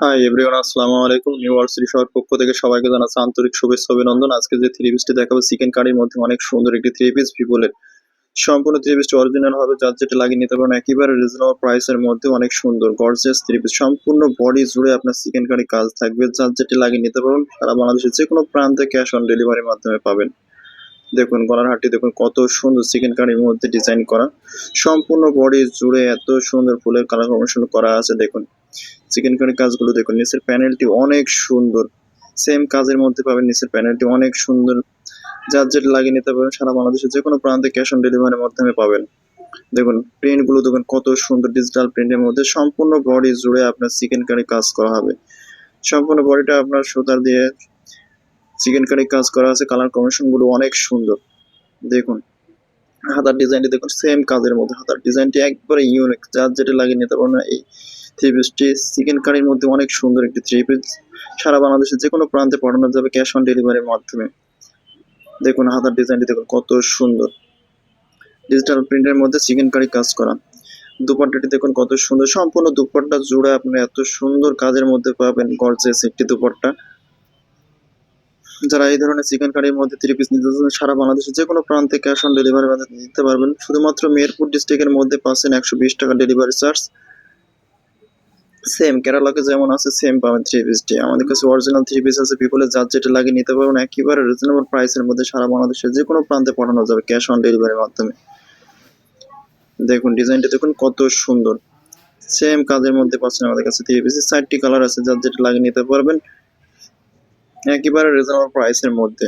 Hi everyone আসসালামু আলাইকুম। New world city শহর পক্ষ থেকে সবাইকে জানাচ্ছি আন্তরিক শুভেচ্ছা, অভিনন্দন। আজকে যে থ্রি পিসটি দেখাবো চিকেন কারির মধ্যে অনেক সুন্দর একটি থ্রি পিস ভিভোলের সম্পূর্ণ থ্রি পিসটি অরিজিনাল হবে, যার যেটা লাগিয়ে নিতে পারেন একেবারে রিজনেবল প্রাইসের মধ্যে অনেক সুন্দর গর্জিয়াস থ্রি পিস সম্পূর্ণ বডি জুড়ে আপনার চিকেন কারি কাজ থাকবে, যার যেটি লাগিয়ে নিতে পারবেন, সারা বাংলাদেশের যে কোনো প্রান্তে ক্যাশ অন ডেলিভারির মাধ্যমে পাবেন। দেখুন, গলার হাটটি দেখুন, কত সুন্দর চিকেন কারির মধ্যে ডিজাইন করা। সম্পূর্ণ বডি জুড়ে এত সুন্দর ফুলের কালার কম্বিনেশন করা আছে, দেখুন। চিকেন কারির কাজগুলো দেখুন, নিচের প্যানেলটি অনেক সুন্দর। সেম কাজের মধ্যে পাবেন, নিচের প্যানেলটি অনেক সুন্দর। যার যেটা লাগিয়ে নিতে পারবেন, সারা বাংলাদেশের যে কোনো প্রান্তে ক্যাশ অন ডেলিভারির মাধ্যমে পাবেন। দেখুন প্রিন্টগুলো দেখুন, কত সুন্দর ডিজিটাল প্রিন্টের মধ্যে সম্পূর্ণ বডি জুড়ে আপনার চিকেন কারি কাজ করা হবে। সম্পূর্ণ বডিটা আপনার সুতার দিয়ে চিকেন কারি কাজ করা আছে কালার কম্বিনেশনগুলো অনেক সুন্দর। দেখুন, হাতার ডিজাইনটি দেখুন সেম কাজের মধ্যে হাতার ডিজাইনটি একবারে ইউনিক যার যেটা লাগিয়ে নিতে পারবেন এই থ্রি পিসটি চিকেন কারির মধ্যে অনেক সুন্দর একটি থ্রি পিস সারা বাংলাদেশের যে কোনো প্রান্তে পাঠানো যাবে ক্যাশ অন ডেলিভারির মাধ্যমে। দেখুন, হাতার ডিজাইনটি দেখুন, কত সুন্দর। ডিজিটাল প্রিন্টের মধ্যে চিকেন কারি কাজ করা। দুপাট্টাটি দেখুন, কত সুন্দর। সম্পূর্ণ দুপাট্টা জুড়ে আপনি এত সুন্দর কাজের মধ্যে পাবেন গর্জেস একটি দুপাট্টা। যারা এই ধরনের চিকেন কারির মধ্যে থ্রি পিস নিতে চান সারা বাংলাদেশের যে কোনো প্রান্তে ক্যাশ অন ডেলিভারি নিতে পারবেন। শুধুমাত্র মেহেরপুর ডিস্ট্রিক্টের মধ্যে পাচ্ছেন একশো বিশ টাকা ডেলিভারি চার্জ সেম কেরালাকে যেমন আছে সেম পাবেন থ্রি পিসটি আমাদের কাছে অরিজিনাল থ্রি পিস আছে পিপলের যার যেটা লাগে নিতে পারবেন। একেবারে রিজনেবল প্রাইসের মধ্যে সারা বাংলাদেশের যে কোনো প্রান্তে পাঠানো যাবে ক্যাশ অন ডেলিভারির মাধ্যমে। দেখুন ডিজাইনটা দেখুন কত সুন্দর। সেম কাজের মধ্যে পাচ্ছেন আমাদের কাছে থ্রি পিসের চারটি কালার আছে, যার যেটা লাগে নিতে পারবেন। একেবারে রিজনেবল প্রাইসের মধ্যে।